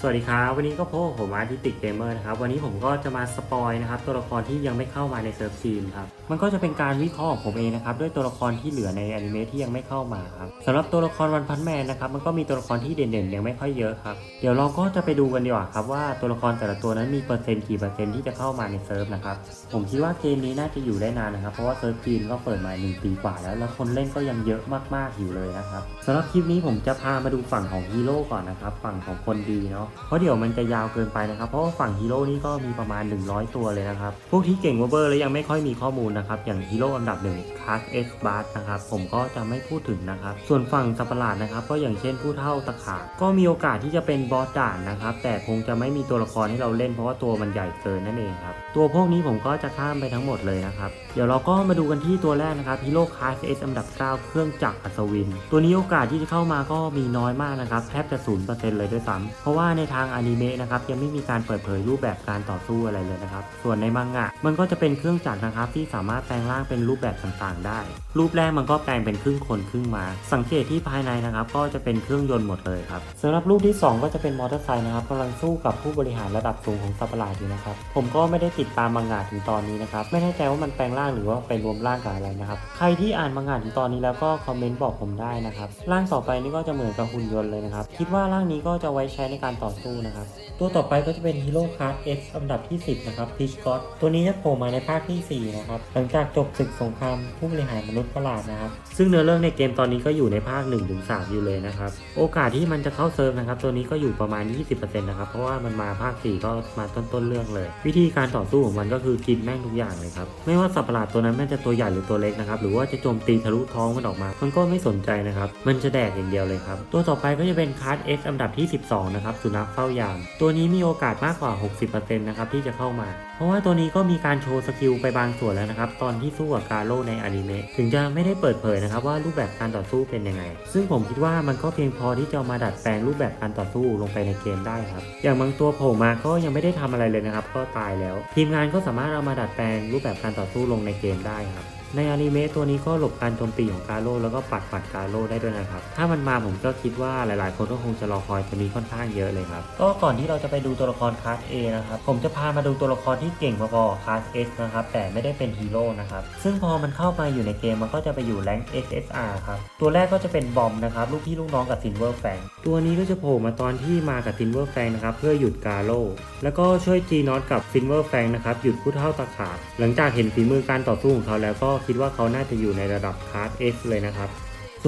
สวัสดีครับ วันนี้ก็พบกับผมอาร์ติติกเกมเมอร์นะครับ วันนี้ผมก็จะมาสปอยนะครับ ตัวละครที่ยังไม่เข้ามาในเซิร์ฟทีมครับ มันก็จะเป็นการวิเคราะห์ของผมเองนะครับ ด้วยตัวละครที่เหลือในอนิเมะที่ยังไม่เข้ามาครับสำหรับตัวละครวันพันแมนนะครับ มันก็มีตัวละครที่เด่นๆ ยังไม่ค่อยเยอะครับ เดี๋ยวเราก็จะไปดูกันดีกว่าครับว่าตัวละครแต่ละตัวนั้นมีเปอร์เซ็นต์กี่เปอร์เซ็นต์ที่จะเข้ามาในเซิร์ฟนะครับ ผมคิดว่าเกมนี้น่าจะอยู่ได้นานนะครับ เพราะว่าเซิร์ฟจีนก็เปิดมาหนึ่งปีกว่าแล้ว แล้วคนเล่นก็ยังเยอะมากๆอยู่เลยนะครับสำหรับคลิปนี้ผมจะพามาดูฝั่งของฮีโร่ก่อนนะครับฝั่งของคนดีเนาะเพราะเดี๋ยวมันจะยาวเกินไปนะครับ เพราะว่าฝั่งฮีโร่นี่ก็มีประมาณ 100 ตัวเลยนะครับ พวกที่เก่งเวอร์แล้วยังไม่ค่อยมีข้อมูลนะครับ อย่างฮีโร่อันดับหนึ่งคาสเอ็กซ์บาร์นะครับ ผมก็จะไม่พูดถึงนะครับ ส่วนฝั่งสัประหลาดนะครับ ก็อย่างเช่นผู้เท่าตะขาบก็มีโอกาสที่จะเป็นบอสด่านนะครับ แต่คงจะไม่มีตัวละครให้เราเล่นเพราะว่าตัวมันใหญ่เกินนั่นเองครับ ตัวพวกนี้ผมก็จะข้ามไปทั้งหมดเลยนะครับ เดี๋ยวเราก็มาดูกันที่ตัวแรกนะครับฮีโร่คาสเอสอันดับ 9 เครื่องจักรอัศวิน ตัวนี้โอกาสที่จะเข้ามาก็มีน้อยมากนะครับ แทบจะศูนย์เปอร์เซ็นต์เลยด้วยซ้ำเพราะว่าในทางอนิเมะนะครับยังไม่มีการเปิดเผยรูปแบบการต่อสู้อะไรเลยนะครับ ส่วนในมังงะ มันก็จะเป็นเครื่องจักรนะครับที่สามารถแปลงร่างเป็นรูปแบบต่างๆ ได้ รูปแรกมันก็แปลงเป็นครึ่งคนครึ่งม้าสังเกตที่ภายในนะครับก็จะเป็นเครื่องยนต์หมดเลยครับสำหรับรูปที่ 2 ก็จะเป็นมอเตอร์ไซค์นะครับกำลังสู้กับผู้บริหารระดับสูงของสัประหลาดอยู่นะครับผมก็ไม่ได้ติดตามมังงะถึงตอนนี้นะครับไม่แน่ใจว่ามันแปลงร่างหรือว่าไปรวมร่างกับอะไรนะครับใครที่อ่านมังงะถึงตอนนี้แล้วก็คอมเมนต์บอกผมได้นะครับร่างต่อไปนี่ก็จะเหมือนกับหุ่นยนต์เลยนะครับคิดว่าร่างนี้ก็จะไว้ใช้ในการต่อสู้นะครับ ตัวต่อไปก็จะเป็นฮีโร่คาร์ด X อันดับที่ 10 นะครับพิชกอตตัวนี้จะโผล่มาในภาคที่ 4 นะครับ หลังจากจบศึกสงครามผู้บริหารมนุษย์ประหลาดนะครับ ซึ่งเนื้อเรื่องในเกมตอนนี้ก็อยู่ในภาค 1-3 อยู่เลยนะครับ โอกาสที่มันจะเข้าเซิร์ฟนะครับ ตัวนี้ก็อยู่ประมาณ 20%นะครับ เพราะว่ามันมาภาค 4 ก็มาต้นๆเรื่องเลย วิธีการต่อสู้ของมันก็คือกินแม่งทุกอย่างเลยครับ ไม่ว่าสัตว์ประหลาดตัวนั้นมันจะตัวใหญ่หรือตัวเล็กนะครับ หรือว่าจะโจมตีทะลุท้องมันออกมา มันก็ไม่สนใจนะครับ มันจะแดกอย่างเดียวเลยครับ ตัวต่อไปก็จะเป็นคาร์ด X อันดับที่ 12 นะครับสุนัขเฝ้ายาม ตัวนี้มีโอกาสมากกว่า 60%นะครับที่จะเข้ามา เพราะว่าตัวนี้ก็มีการโชว์สกิลไปบางส่วนแล้วนะครับ ตอนที่สู้กับกาโร่ในอนิเมะถึงจะไม่ได้เปิดเผยนะครับว่ารูปแบบการต่อสู้เป็นยังไง ซึ่งผมคิดว่ามันก็เพียงพอที่จะมาดัดแปลงรูปแบบการต่อสู้ลงไปในเกมได้ครับ อย่างบางตัวโผล่มาก็ยังไม่ได้ทำอะไรเลยนะครับ ก็ตายแล้ว ทีมงานก็สามารถเอามาดัดแปลงรูปแบบการต่อสู้ลงในเกมได้ครับ ในอนิเมะตัวนี้ก็หลบการโจมตีของกาโร่แล้วก็ปัดปัดกาโร่ได้ด้วยนะครับ ถ้ามันมาผมก็คิดว่าหลายๆ คนก็คงจะรอคอยตัวนี้ค่อนข้างเยอะเลยครับ ก็ก่อนที่เราจะไปดูตัวละครคลาส A นะครับ ผมจะพามาดูตัวละครที่เก่งพอๆกับคลาส S นะครับ แต่ไม่ได้เป็นฮีโร่นะครับ ซึ่งพอมันเข้ามาอยู่ในเกมมันก็จะไปอยู่แรงค์ SSR ครับ ตัวแรกก็จะเป็นบอมนะครับ ลูกพี่ลูกน้องกับซินเวอร์แฟงตัวนี้ก็จะโผล่มาตอนที่มากับซินเวอร์แฟงนะครับ เพื่อหยุดกาโร่แล้วก็ช่วยจีนอตกับซินเวอร์แฟงนะครับ หยุดผู้เท่าตะขาบ หลังจากเห็นฝีมือการต่อสู้ของเขาแล้วก็คิดว่าเขาน่าจะอยู่ในระดับคลาส S เลยนะครับ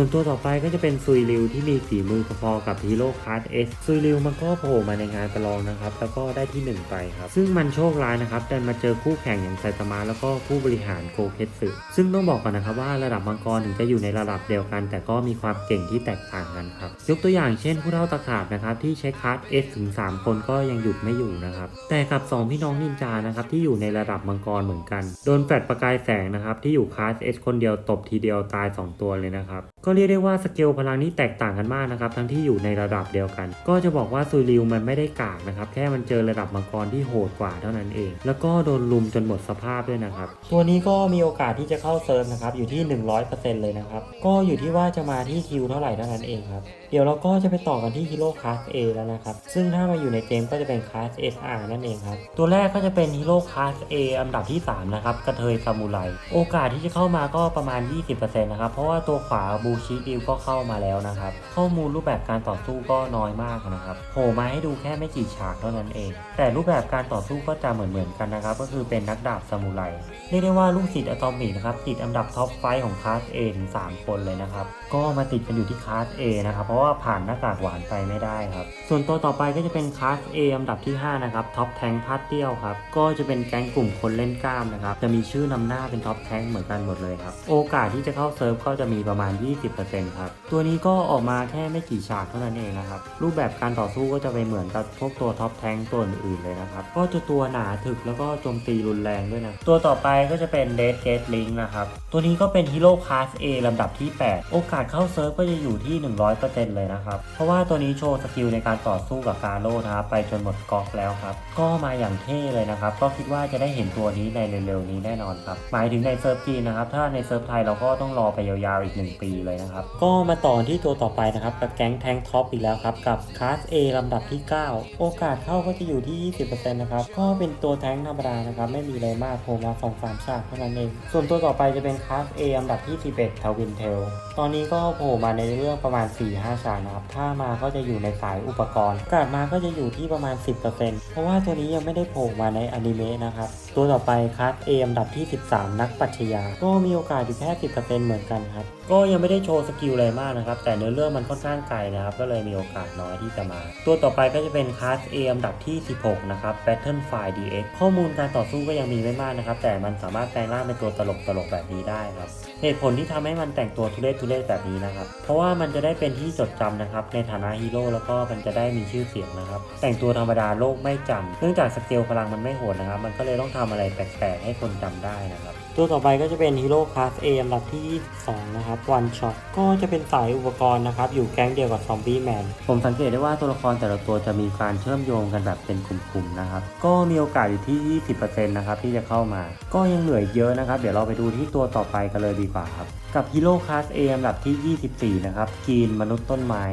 ส่วนตัวต่อไปก็จะเป็นซุยริวที่มีฝีมือพอๆกับฮีโร่คลาสซุยริวมันก็โผล่มาในงานประลองนะครับ แล้วก็ได้ที่ 1 ไปครับ ซึ่งมันโชคร้ายนะครับดันมาเจอคู่แข่งอย่างไซตามะแล้วก็ผู้บริหารโกเคสึซึ่งต้องบอกก่อนนะครับว่าระดับมังกรถึงจะอยู่ในระดับเดียวกัน แต่ก็มีความเก่งที่แตกต่างกันครับ ยกตัวอย่างเช่นผู้เท่าตะขาบนะครับที่ใช้คลาสถึง 3 คนก็ยังหยุดไม่อยู่นะครับแต่กับ 2 พี่น้องนินจานะครับที่อยู่ในระดับมังกรเหมือนกัน โดนแฟลชประกายแสงนะครับที่อยู่คลาสคนเดียวตบทีเดียวตาย 2 ตัวเลยนะครับก็เรียกได้ว่าสเกลพลังนี่แตกต่างกันมากนะครับ ทั้งที่อยู่ในระดับเดียวกัน ก็จะบอกว่าซูริวมันไม่ได้กากนะครับ แค่มันเจอระดับมังกรที่โหดกว่าเท่านั้นเอง แล้วก็โดนลุมจนหมดสภาพด้วยนะครับ ตัวนี้ก็มีโอกาสที่จะเข้าเซิร์ฟนะครับ อยู่ที่ 100%เลยนะครับ ก็อยู่ที่ว่าจะมาที่คิวเท่าไหร่เท่านั้นเองครับ เดี๋ยวเราก็จะไปต่อกันที่ฮีโร่คลาส A แล้วนะครับ ซึ่งถ้ามาอยู่ในเกมก็จะเป็นคลาส SR นั่นเองครับ ตัวแรกก็จะเป็นฮีโร่คลาส A อันดับที่ 3 นะครับ กระเทยซามูไรโอกาสที่จะเข้ามาก็ประมาณ 20%นะครับ เพราะว่าตัวขวาบูชิดิวก็เข้ามาแล้วนะครับ ข้อมูลรูปแบบการต่อสู้ก็น้อยมากนะครับโผล่มาให้ดูแค่ไม่กี่ฉากเท่านั้นเอง แต่รูปแบบการต่อสู้ก็จะเหมือนเหมือนๆกันนะครับ ก็คือเป็นนักดาบซามูไรเรียกได้ว่าลูกศิษย์อะตอมิกนะครับติดอันดับท็อปไฟของคลาส A ถึง3คนเลยนะครับก็มาติดกันอยู่ที่คลาส A นะครับเพราะราะว่าผ่านหน้ากากหวานไปไม่ได้ครับ ส่วนตัวต่อไปก็จะเป็นคลาส A อันดับที่ 5 นะครับท็อปแทงพาร์เตี้ยวครับ ก็จะเป็นแก๊งกลุ่มคนเล่นกล้ามนะครับ จะมีชื่อนำหน้าเป็นท็อปแทงเหมือนกันหมดเลยครับ โอกาสที่จะเข้าเซิร์ฟก็จะมีประมาณ 20%ครับ ตัวนี้ก็ออกมาแค่ไม่กี่ฉากเท่านั้นเองนะครับ รูปแบบการต่อสู้ก็จะไปเหมือนกับพวกตัวท็อปแทงตัวอื่นๆเลยนะครับ ก็จะตัวหนาถึกแล้วก็โจมตีรุนแรงด้วยนะ ตัวต่อไปก็จะเป็น Dead Gate Link นะครับ ตัวนี้ก็เป็นฮีโร่คลาส A ลำดับที่ 8 โอกาสเข้าเซิร์ฟก็จะอยู่ที่ 100%เลยนะครับ เพราะว่าตัวนี้โชว์สกิลในการต่อสู้กับกาโร่นะครับไปจนหมดก๊อกแล้วครับ ก็มาอย่างเท่เลยนะครับ ก็คิดว่าจะได้เห็นตัวนี้ในเร็วๆนี้แน่นอนครับ หมายถึงในเซิร์ฟจีนนะครับ ถ้าในเซิร์ฟไทยเราก็ต้องรอไปยาวๆอีก 1 ปีเลยเลยนะครับ ก็มาต่อที่ตัวต่อไปนะครับกับแก๊งแทงท็อปอีกแล้วครับกับคลาส A ลำดับที่ 9 โอกาสเข้าก็จะอยู่ที่ 20%นะครับ ก็เป็นตัวแทงธรรมดานะครับไม่มีอะไรมากโผล่มาสองสามฉากเท่านั้นเอง ส่วนตัวต่อไปจะเป็นคลาส A ลำดับที่ 11ทวินเทล ตอนนี้ก็โผล่มาในเรื่องประมาณ 4-5ฉานะครับ ถ้ามาก็จะอยู่ในสายอุปกรณ์โอกาสมาก็จะอยู่ที่ประมาณ 10%เพราะว่าตัวนี้ยังไม่ได้โผล่มาในอนิเมะนะครับ ตัวต่อไปคลาส A ลำดับที่ 13 นักปัชญา ก็มีโอกาสอยู่แค่ 10%เหมือนกันครับ ก็ยังไม่ได้โชว์สกิลอะไรมากนะครับ แต่เนื้อเรื่องมันค่อนข้างไกลนะครับ ก็เลยมีโอกาสน้อยที่จะมา ตัวต่อไปก็จะเป็นคลาส A ลำดับที่ 16 นะครับ Battle Fire DX ข้อมูลการต่อสู้ก็ยังมีไม่มากนะครับ แต่มันสามารถแปลงร่างเป็นตัวตลกตลกๆแบบนี้ได้ครับเหตุผลที่ทำให้มันแต่งตัวทุเรศทุเรศแบบนี้นะครับ เพราะว่ามันจะได้เป็นที่จดจำนะครับ ในฐานะฮีโร่แล้วก็มันจะได้มีชื่อเสียงนะครับ แต่งตัวธรรมดาโลกไม่จำเนื่องจากสเกลพลังมันไม่โหดนะครับ มันก็เลยต้องทำอะไรแปลกๆให้คนจำได้นะครับ ตัวต่อไปก็จะเป็นฮีโร่คลาส A ลำดับที่ 22 นะครับวันช็อตก็จะเป็นสายอุปกรณ์นะครับ อยู่แก๊งเดียวกับซอมบี้แมน ผมสังเกตได้ว่าตัวละครแต่ละตัวจะมีการเชื่อมโยงกันแบบเป็นกลุ่มๆนะครับ ก็มีโอกาสอยู่ที่ 20%นะครับที่จะเข้ามา ก็ยังเหลืออีกเยอะนะครับ เดี๋ยวเราไปดูที่ตัวต่อไปกันเลยดีกว่าครับ กับฮีโร่คลาส A ลำดับที่ 24 นะครับกีนมนุษย์ต้นไม้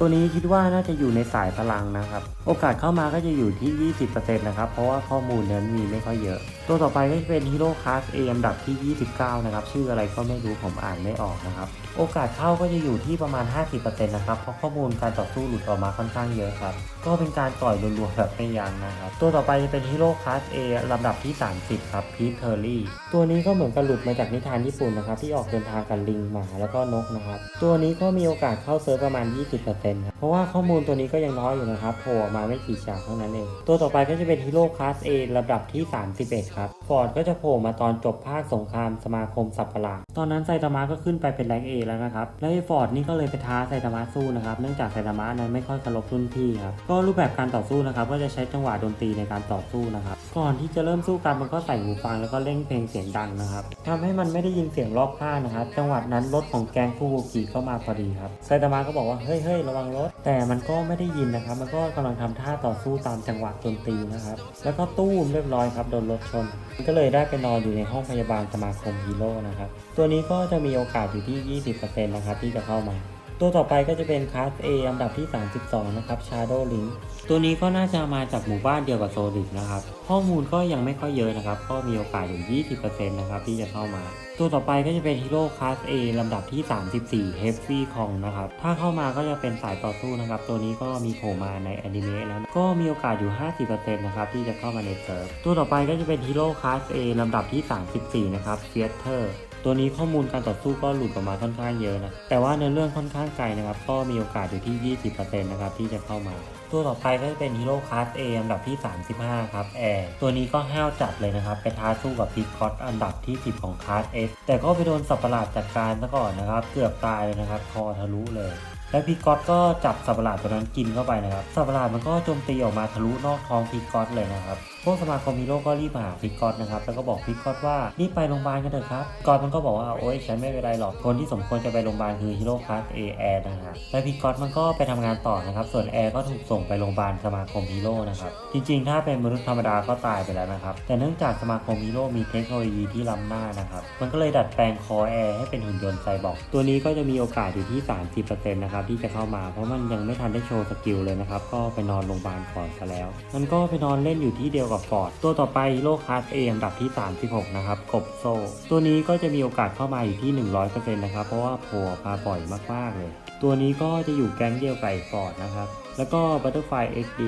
ตัวนี้คิดว่าน่าจะอยู่ในสายพลังนะครับ โอกาสเข้ามาก็จะอยู่ที่ 20%นะครับ เพราะว่าข้อมูลนั้นมีไม่ค่อยเยอะ ตัวต่อไปก็จะเป็นฮีโร่คลาส A ลำดับที่ 29 นะครับ ชื่ออะไรก็ไม่รู้ผมอ่านไม่ออกนะครับ โอกาสเข้าก็จะอยู่ที่ประมาณ 50%นะครับ เพราะข้อมูลการต่อสู้หลุดออกมาค่อนข้างเยอะครับ ก็เป็นการต่อยรัวๆแบบไม่ยั้งนะครับ ตัวต่อไปจะเป็นฮีโร่คลาส A ลำดับที่ 30 ครับพีทเทอร์รี่ ตัวนี้ก็เหมือนกับหลุดมาจากนิทานญี่ปุ่นนะครับ ที่ออกเดินทางกับลิงหมาแล้วก็นกนะครับ ตัวนี้ก็มีโอกาสเข้าเซิร์ฟประมาณ 20%ครับ เพราะว่าข้อมูลตัวนี้ก็ยังน้อยอยู่นะครับ โผล่มาไม่กี่ฉากเท่านั้นเอง ตัวต่อไปก็จะเป็นฮีโร่คลาส A ลำดับที่ 31 ครับ ฟอร์ดก็จะโผล่มาตอนจบภาคสงครามสมาคมสัตว์ประหลาด ตอนนั้นไซตามะก็ขึ้นไปเป็นแรงเอแล้วนะครับ แล้วไอ้ฟอร์ดนี่ก็เลยไปท้าไซตามะสู้นะครับ เนื่องจากไซตามะนั้นไม่ค่อยเคารพรุ่นพี่ครับ ก็รูปแบบการต่อสู้นะครับ ก็จะใช้จังหวะดนตรีในการต่อสู้นะครับ ก่อนที่จะเริ่มสู้กันมันก็ใส่หูฟังแล้วก็เล่นเพลงเสียงดังนะครับทำให้มันไม่ได้ยินเสียงรอบข้างนะครับ จังหวะนั้นรถของแกงฟูกิเข้ามาพอดีครับไซตามะก็บอกว่าเฮ้ยเฮ้ยระวังรถ แต่มันก็ไม่ได้ยินนะครับ มันก็กำลังทำท่าต่อสู้ตามจังหวะดนตรีนะครับ แล้วก็ตู้มเรียบร้อยครับโดนรถชน ก็เลยได้ไปนอนอยู่ในห้องพยาบาลสมาคมฮีโร่นะครับ ตัวนี้ก็จะมีโอกาสอยู่ที่ 20%นะครับที่จะเข้ามา ตัวต่อไปก็จะเป็นคลาส A อันดับที่ 32 นะครับ Shadow Link ตัวนี้ก็น่าจะมาจากหมู่บ้านเดียวกับโซลิดนะครับ ข้อมูลก็ยังไม่ค่อยเยอะนะครับ ก็มีโอกาสอยู่ 20%นะครับที่จะเข้ามา ตัวต่อไปก็จะเป็นฮีโร่คลาส A ลำดับที่ 34 Heavy Kong นะครับ ถ้าเข้ามาก็จะเป็นสายต่อสู้นะครับ ตัวนี้ก็มีโผล่มาในอนิเมะแล้ว ก็มีโอกาสอยู่ 50%นะครับที่จะเข้ามาในเซิร์ฟ ตัวต่อไปก็จะเป็นฮีโร่คลาส A ลำดับที่ 34 นะครับ Theater ตัวนี้ข้อมูลการต่อสู้ก็หลุดออกมาค่อนข้างเยอะนะ แต่ว่าในอเรื่องค่อนข้างไกลนะครับ ก็มีโอกาสอยู่ที่ 20%นะครับที่จะเข้ามา ตัวต่อไปก็จะเป็นฮีโร่คลาส A อันดับที่ 35 ครับแอร์ตัวนี้ก็ห้าวจัดเลยนะครับ ไปท้าสู้กับพิกคอตอันดับที่ 10 ของคลาส S แต่ก็ไปโดนสัตว์ประหลาดจัดการซะก่อนนะครับ เกือบตายเลยนะครับ คอทะลุเลย และพิกอตก็จับสัตว์ประหลาดตัวนั้นกินเข้าไปนะครับสัตว์ประหลาดมันก็โจมตีออกมาทะลุนอกท้องพิกอตเลยนะครับพวกสมาคมฮีโร่ก็รีบมาหาพิกอตนะครับแล้วก็บอกพิกอตว่ารีบไปโรงพยาบาลกันเถอะครับกคอตมันก็บอกว่าโอ๊ยฉันไม่เป็นไรหรอกคนที่สมควรจะไปโรงพยาบาลคือฮีโร่คลาส A แอร์นะฮะและพิกอตมันก็ไปทำงานต่อนะครับส่วนแอร์ก็ถูกส่งไปโรงพยาบาลสมาคมฮีโร่นะครับจริงๆ ถ้าเป็นมนุษย์ธรรมดาก็ตายไปแล้วนะครับแต่เนื่องจากสมาคมฮีโร่มีเทคโนโลยีที่ล้ำหน้านะครับมันก็เลยดัดแปลงคอแอร์ให้เป็นหุ่นยนต์ไซบอร์กตัวนี้ก็จะมีโอกาสอยู่ที่ 30%นะครับที่จะเข้ามา เพราะมันยังไม่ทันได้โชว์สกิลเลยนะครับ ก็ไปนอนโรงพยาบาลก่อนซะแล้วมันก็ไปนอนเล่นอยู่ที่เดียวกับฟอร์ดตัวต่อไปโลคัสเออันดับที่ 36 นะครับกบโซ ตัวนี้ก็จะมีโอกาสเข้ามาอยู่ที่ 100%นะครับเพราะว่าโผล่มาบ่อยมากๆเลย ตัวนี้ก็จะอยู่แก๊งเดียวกับไอ้ฟอร์ดนะครับ แล้วก็ Butterfly XD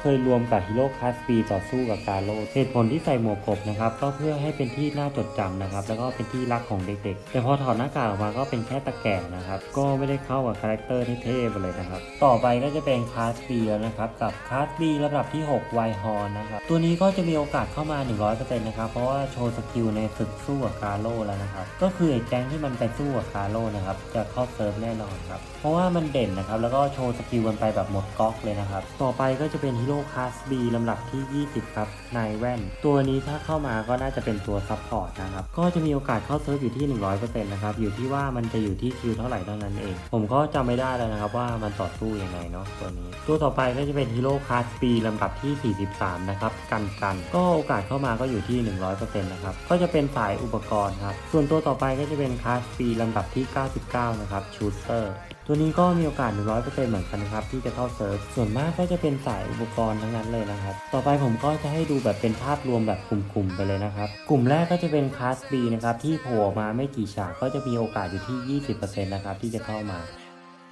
เคยรวมกับฮีโร่คลาส B ต่อสู้กับกาโลเหตุผลที่ใส่หมวกกบนะครับก็เพื่อให้เป็นที่น่าจดจำนะครับ แล้วก็เป็นที่รักของเด็กๆ แต่พอถอดหน้ากากออกมาก็เป็นแค่ตะแก่นะครับ ก็ไม่ได้เข้ากับคาแรคเตอร์ที่เท่ไปเลยนะครับ ต่อไปก็จะเป็นคลาส B แล้วนะครับ กับคลาส B ระดับที่ 6 ไวฮอนนะครับ ตัวนี้ก็จะมีโอกาสเข้ามา 100%นะครับ เพราะว่าโชว์สกิลในศึกสู้กับกาโลแล้วนะครับ ก็คือไอ้แก๊งที่มันไปสู้กับกาโลนะครับ จะเข้าเซิร์ฟแน่นอนครับ เพราะว่ามันเด่นนะครับ แล้วก็โชว์สกิลกันไปแบบหมดก๊อกเลยนะครับ ต่อไปก็จะเป็นฮีโร่คลาส B ลำดับที่ 20 ครับนายแว่น ตัวนี้ถ้าเข้ามาก็น่าจะเป็นตัวซับพอร์ตนะครับ ก็จะมีโอกาสเข้าเซิร์ฟอยู่ที่ 100%นะครับ อยู่ที่ว่ามันจะอยู่ที่คิวเท่าไหร่เท่านั้นเอง ผมก็จำไม่ได้แล้วนะครับว่ามันต่อสู้ยังไงเนาะตัวนี้ ตัวต่อไปก็จะเป็นฮีโร่คลาส B ลำดับที่ 43 นะครับ กันกัน ก็โอกาสเข้ามาก็อยู่ที่ 100%นะครับ ก็จะเป็นสายอุปกรณ์ครับ ส่วนตัวต่อไปก็จะเป็นคลาส B ลำดับที่ 99 นะครับชูสเตอร์ ตัวนี้ก็มีโอกาส 100%เหมือนกันนะครับที่จะเข้าเซิร์ฟ ส่วนมากก็จะเป็นสายอุปกรณ์ทั้งนั้นเลยนะครับ ต่อไปผมก็จะให้ดูแบบเป็นภาพรวมแบบกลุ่มๆไปเลยนะครับ กลุ่มแรกก็จะเป็นคลาส B นะครับที่โผล่มาไม่กี่ฉากก็จะมีโอกาสอยู่ที่ 20%นะครับที่จะเข้ามา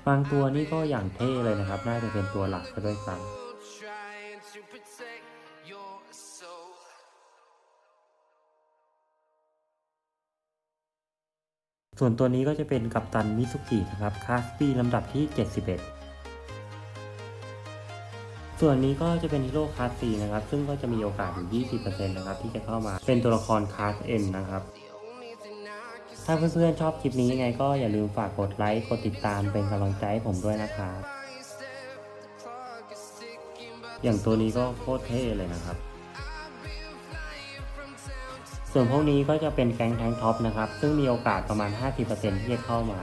บางตัวนี่ก็อย่างเท่เลยนะครับ น่าจะเป็นตัวหลักซะด้วยซ้ำ ส่วนตัวนี้ก็จะเป็นกัปตันมิสุกินะครับคลาส B ลำดับที่ 71 ส่วนนี้ก็จะเป็นฮีโร่คลาส C นะครับ ซึ่งก็จะมีโอกาสอยู่ 20%นะครับที่จะเข้ามาเป็นตัวละครคลาส M นะครับ ถ้าเพื่อนๆชอบคลิปนี้ยังไงก็อย่าลืมฝากกดไลค์ กดติดตามเป็นกำลังใจให้ผมด้วยนะครับอย่างตัวนี้ก็โคตรเท่เลยนะครับ ส่วนพวกนี้ก็จะเป็นแก๊งแทงท็อปนะครับ ซึ่งมีโอกาสประมาณ 50%ที่จะเข้ามา